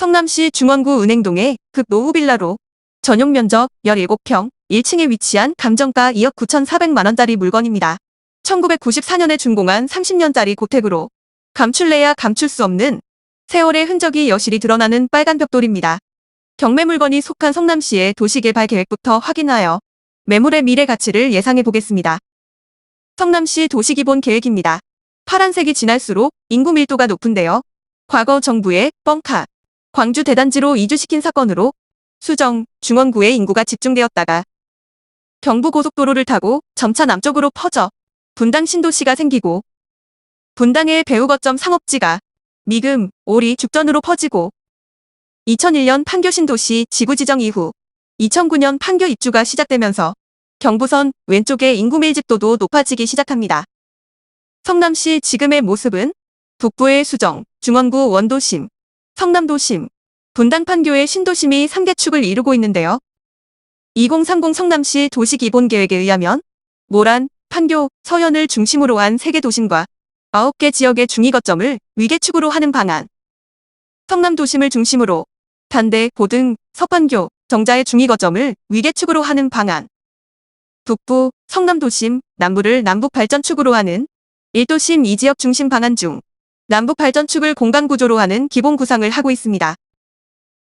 성남시 중원구 은행동의 극노후빌라로 전용 면적 17평, 1층에 위치한 감정가 2억 9,400만원짜리 물건입니다. 1994년에 준공한 30년짜리 고택으로 감출래야 감출 수 없는 세월의 흔적이 여실히 드러나는 빨간 벽돌입니다. 경매 물건이 속한 성남시의 도시개발 계획부터 확인하여 매물의 미래 가치를 예상해 보겠습니다. 성남시 도시기본 계획입니다. 파란색이 진할수록 인구 밀도가 높은데요. 과거 정부의 뻥카, 광주 대단지로 이주시킨 사건으로 수정, 중원구에 인구가 집중되었다가 경부고속도로를 타고 점차 남쪽으로 퍼져 분당 신도시가 생기고 분당의 배후거점 상업지가 미금, 오리, 죽전으로 퍼지고 2001년 판교 신도시 지구 지정 이후 2009년 판교 입주가 시작되면서 경부선 왼쪽의 인구 밀집도도 높아지기 시작합니다. 성남시 지금의 모습은 북부의 수정, 중원구 원도심, 성남도심, 분당 판교의 신도심이 3개 축을 이루고 있는데요. 2030 성남시 도시기본계획에 의하면 모란, 판교, 서현을 중심으로 한 3개 도심과 9개 지역의 중위거점을 위계축으로 하는 방안. 성남 도심을 중심으로 단대, 고등, 서판교, 정자의 중위거점을 위계축으로 하는 방안. 북부, 성남 도심, 남부를 남북발전축으로 하는 1도심 2지역 중심 방안 중 남북 발전축을 공간 구조로 하는 기본 구상을 하고 있습니다.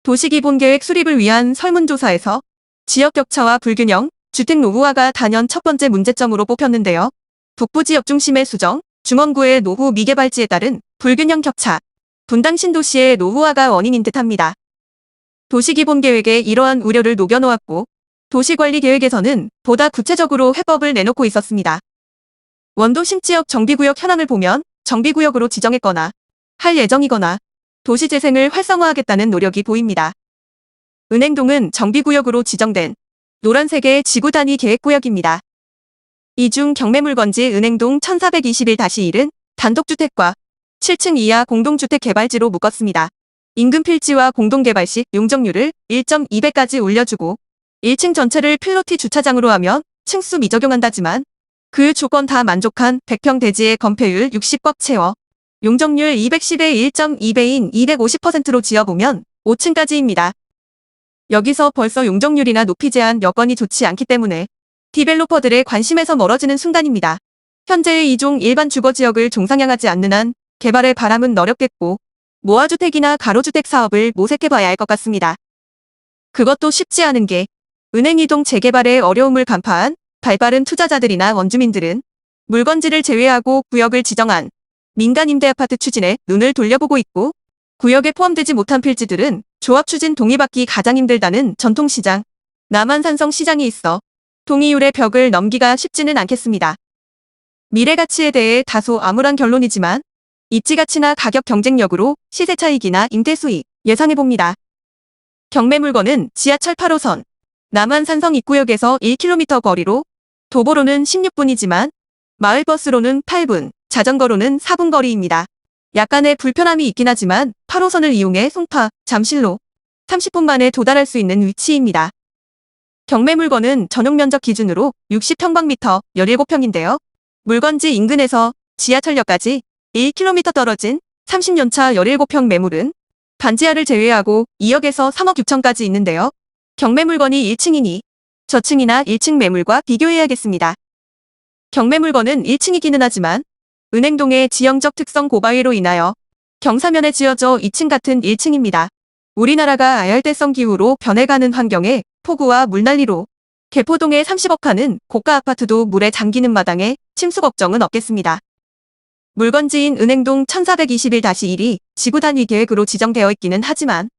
도시기본계획 수립을 위한 설문조사에서 지역 격차와 불균형, 주택 노후화가 단연 첫 번째 문제점으로 뽑혔는데요. 북부 지역 중심의 수정, 중원구의 노후 미개발지에 따른 불균형 격차, 분당 신도시의 노후화가 원인인 듯합니다. 도시기본계획에 이러한 우려를 녹여놓았고 도시관리계획에서는 보다 구체적으로 해법을 내놓고 있었습니다. 원도 심 지역 정비구역 현황을 보면 정비구역으로 지정했거나 할 예정이거나 도시재생을 활성화하겠다는 노력이 보입니다. 은행동은 정비구역으로 지정된 노란색의 지구 단위 계획구역입니다. 이 중 경매물건지 은행동 1421-1은 단독주택과 7층 이하 공동주택 개발지로 묶었습니다. 인근 필지와 공동개발 시 용적률을 1.2배까지 올려주고 1층 전체를 필로티 주차장으로 하면 층수 미적용한다지만 그 조건 다 만족한 100평 대지의 건폐율 60법 채워 용적률 210의 1.2배인 250%로 지어보면 5층까지입니다. 여기서 벌써 용적률이나 높이 제한 여건이 좋지 않기 때문에 디벨로퍼들의 관심에서 멀어지는 순간입니다. 현재의 이종 일반 주거지역을 종상향하지 않는 한 개발의 바람은 어렵겠고 모아주택이나 가로주택 사업을 모색해봐야 할 것 같습니다. 그것도 쉽지 않은 게 은행 이동 재개발의 어려움을 간파한 발빠른 투자자들이나 원주민들은 물건지를 제외하고 구역을 지정한 민간 임대 아파트 추진에 눈을 돌려보고 있고 구역에 포함되지 못한 필지들은 조합 추진 동의받기 가장 힘들다는 전통시장, 남한산성 시장이 있어 동의율의 벽을 넘기가 쉽지는 않겠습니다. 미래 가치에 대해 다소 암울한 결론이지만 입지 가치나 가격 경쟁력으로 시세 차익이나 임대 수익 예상해봅니다. 경매 물건은 지하철 8호선, 남한산성 입구역에서 1km 거리로 도보로는 16분이지만 마을버스로는 8분, 자전거로는 4분 거리입니다. 약간의 불편함이 있긴 하지만 8호선을 이용해 송파, 잠실로 30분 만에 도달할 수 있는 위치입니다. 경매 물건은 전용 면적 기준으로 60평방미터 17평인데요. 물건지 인근에서 지하철역까지 1km 떨어진 30년차 17평 매물은 반지하를 제외하고 2억에서 3억 6천까지 있는데요. 경매 물건이 1층이니 저층이나 1층 매물과 비교해야겠습니다. 경매 물건은 1층이기는 하지만 은행동의 지형적 특성 고바위로 인하여 경사면에 지어져 2층 같은 1층입니다. 우리나라가 아열대성 기후로 변해가는 환경에 폭우와 물난리로 개포동의 30억 하는 고가 아파트도 물에 잠기는 마당에 침수 걱정은 없겠습니다. 물건지인 은행동 1421-1이 지구 단위 계획으로 지정되어 있기는 하지만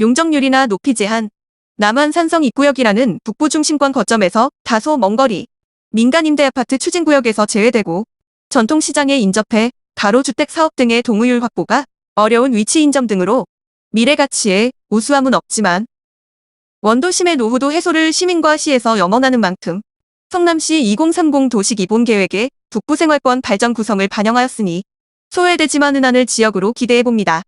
용적률이나 높이 제한, 남한 산성 입구역이라는 북부 중심권 거점에서 다소 먼 거리, 민간 임대 아파트 추진구역에서 제외되고 전통시장에 인접해 가로주택 사업 등의 동의율 확보가 어려운 위치 인 점 등으로 미래 가치에 우수함은 없지만 원도심의 노후도 해소를 시민과 시에서 염원하는 만큼 성남시 2030 도시기본계획에 북부생활권 발전 구성을 반영하였으니 소외되지만은 않을 지역으로 기대해봅니다.